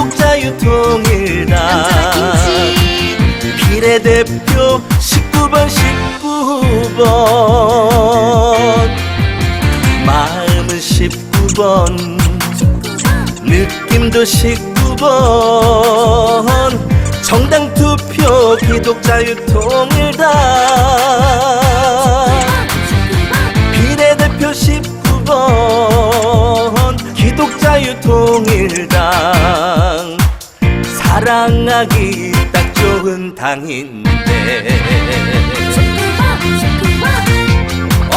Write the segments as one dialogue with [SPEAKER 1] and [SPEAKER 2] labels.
[SPEAKER 1] 구독자 유통이다 비례대표 19번 19번. 마음은 19번 느낌도 19번. 정당 투표 기독자 유통일다 비례대표 19번 기독자 유통일다 사랑하기 딱 좋은 당인데.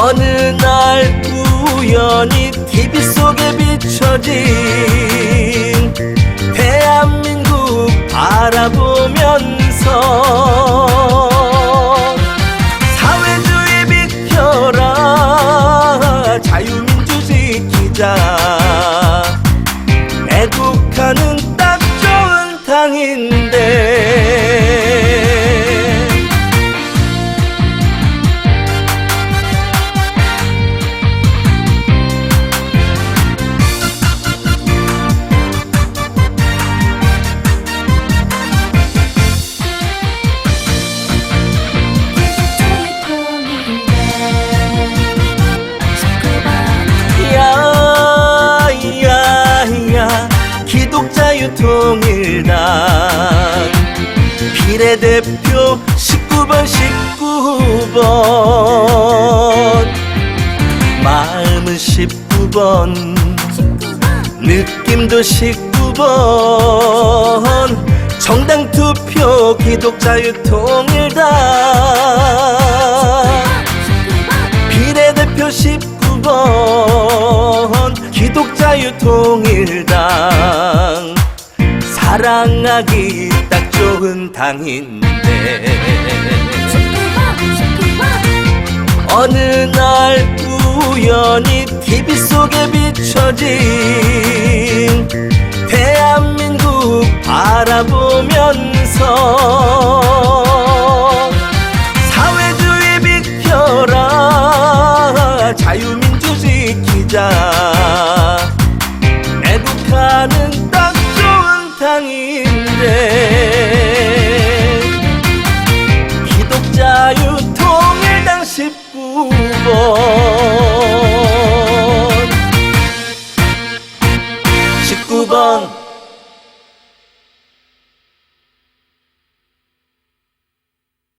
[SPEAKER 1] 어느 날 우연히 TV 속에 비춰진 좋 자유 통일당 비례대표 19번 19번. 마음은 19번 느낌도 19번. 정당 투표 기독 자유 통일당 비례대표 19번 기독 자유 통일당 사랑하기 딱 좋은 당인데. 어느 날 우연히 TV 속에 비춰진 대한민국 바라보면서 사회주의 비켜라 자유민주 지키자. 애국하는 19번 19번